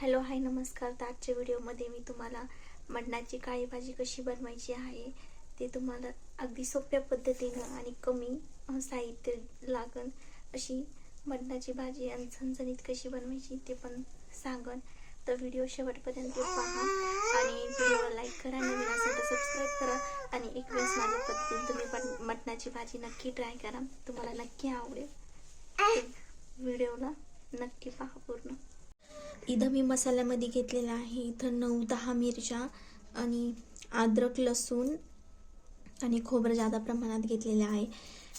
Hello hi नमस्कार. तर आजच्या व्हिडिओमध्ये मी तुम्हाला मटणाची काळी भाजी कशी बनवायची आहे ते तुम्हाला अगदी सोप्या पद्धतीनं आणि कमी साहित्य लागन अशी मटणाची भाजी आणि झणझणीत कशी बनवायची ते पण सांगन. तर व्हिडिओ शेवटपर्यंत पहा आणि व्हिडिओला लाईक करा नवीन असेल तर सबस्क्राईब करा आणि एक वेळेस माझ्या पद्धतीने तुम्ही पण मटणाची भाजी नक्की ट्राय करा. तुम्हाला नक्की आवडेल. व्हिडिओला नक्की पहा पूर्ण. इथं मी मसाल्यामध्ये घेतलेला आहे. इथं नऊ दहा मिरच्या आणि अद्रक लसूण आणि खोबरं जादा प्रमाणात घेतलेलं आहे.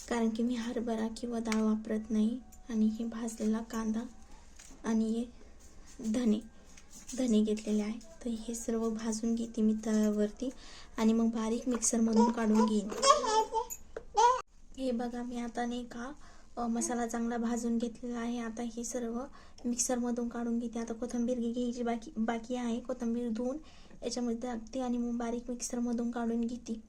कारण की मी हरभरा किंवा डाळ वापरत नाही आणि हे भाजलेला कांदा आणि हे धने धने घेतलेले आहे. तर हे सर्व भाजून घेते मी तव्यावरती आणि मग बारीक मिक्सरमधून काढून घेईन. हे बघा मी आता नाही का मसाला चांगला भाजून घेतलेला आहे. आता हे सर्व मिक्सरमधून काढून घेते. आता कोथिंबीर घ्यायची बाकी बाकी आहे. कोथिंबीर धुवून याच्यामध्ये टाकते आणि मग बारीक मिक्सरमधून काढून घेते.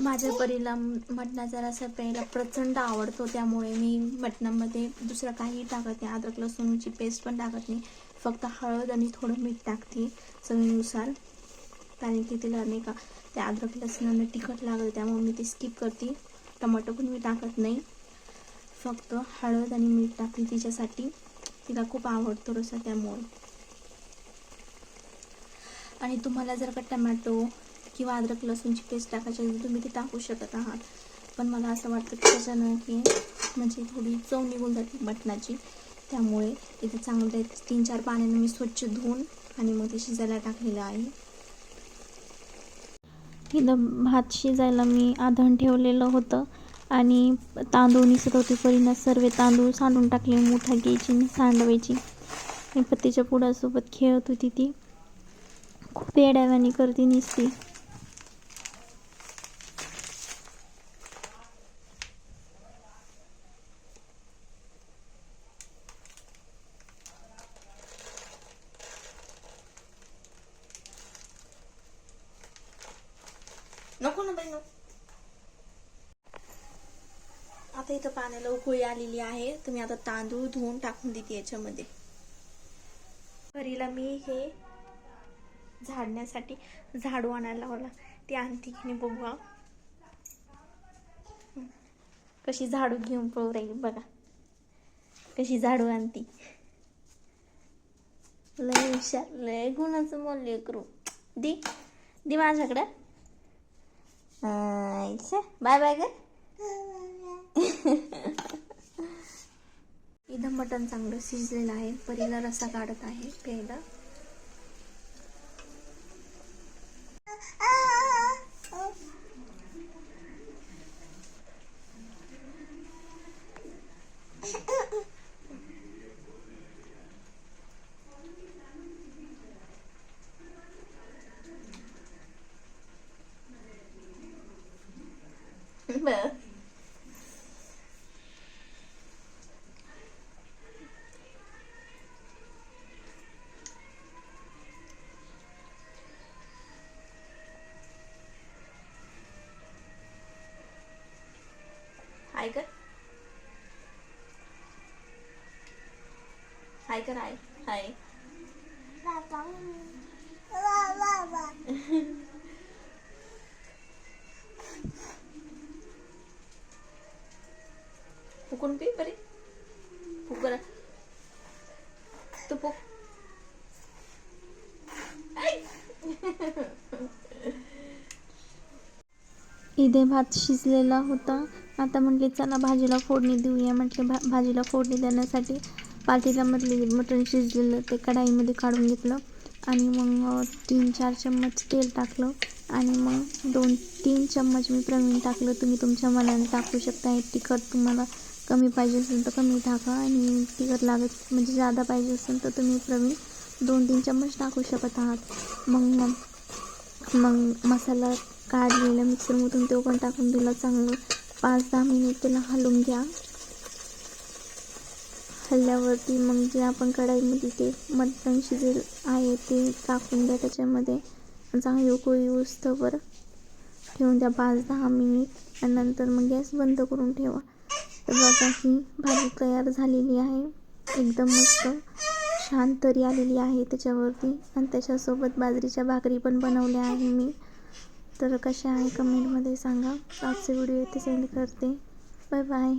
माझ्या परीला मटणा जरासा प्यायला प्रचंड आवडतो. त्यामुळे मी मटणामध्ये दुसरं काही टाकत नाही. अद्रक लसूणची पेस्ट पण टाकत नाही. फक्त हळद आणि थोडं मीठ टाकते चवीनुसार. कारण की तिला नाही का त्या अद्रक लसणानं तिखट लागतं. त्यामुळे मी ते स्किप करते. टमाटो पण मी टाकत नाही. फक्त हळद आणि मीठ टाकली तिच्यासाठी. तिला खूप आवडतो रसा त्यामुळे. आणि तुम्हाला जर का टमॅटो किंवा अद्रक लसूणची पेस्ट टाकायची असेल तुम्ही ती टाकू शकत आहात. पण मला असं वाटतं की त्याच्यानं की म्हणजे थोडी चव निघून जाते मटणाची. त्यामुळे इथे चांगलं तीन चार पाण्यानं मी स्वच्छ धुवून आणि मग ते शिजायला टाकलेलं आहे. इथं भात शिजायला मी आधण ठेवलेलं होतं. आणि तांदूळ निसत होते. परीनं सर्व तांदूळ सांडून टाकले मोठा घ्यायची आणि सांडवायची. मी पत्तीच्या पुडासोबत खेळत होती ती. खूप येड्यावानी करते निसती. नको ना बाई नको. आता इथं पाण्याला उकळी आलेली आहे. तुम्ही आता तांदूळ धुवून टाकून देते याच्यामध्ये. परीला मी हे झाडण्यासाठी झाडू आणायला लावला. ती आणती की नाही बघू कशी झाडू घेऊन पळू राहील बघा. कशी झाडू आणती. लय हुशार लय गुणाचं मौल्य करू. दी दी माझ्याकडं. बाय बाय ग इथं मटण चांगलं शिजलेलं आहे परीला रस्सा काढत आहे प्यायला बर हाय कर हाय कर हाय हाय फुकून पी बरे. फुक बरं. तू फुक. इथे भात शिजलेला होता. आता म्हटले चला भाजीला फोडणी देऊया. म्हटले भा भाजीला फोडणी देण्यासाठी पातेला म्हटले मटण शिजलेलं ते कढाईमध्ये काढून घेतलं आणि मग तीन चार चम्मच तेल टाकलं आणि मग दोन तीन चम्मच मी प्रवीण टाकलं. तुम्ही तुमच्या मनाने टाकू शकता हे तिखट तुम्हाला कमी पाहिजे असेल तर कमी टाका आणि तिखट लागत म्हणजे जादा पाहिजे असेल तर तुम्ही प्रवीण दोन तीन चम्मच टाकू शकत आहात. मग मग मग मसाला काढलेला मिक्सरमधून तो पण टाकून दिला चांगलं. पाच दहा मिनिट त्याला हलवून घ्या. हल्ल्यावरती मग जे आपण कढाईमध्ये ते मटण शिजेल आहे ते टाकून द्या. त्याच्यामध्ये चांगली उकळी उस्तवर ठेवून द्या पाच दहा मिनिट आणि नंतर मग गॅस बंद करून ठेवा. बघा ही भाजी तयार झालेली आहे. एकदम मस्त. छान तरी आलेली आहे त्याच्यावरती. आणि त्याच्यासोबत बाजरीच्या भाकरी पण बनवल्या आहे मी. तर कशा आहे कमेंटमध्ये सांगा. आजचे व्हिडिओ इथे सेंड करते. Bye bye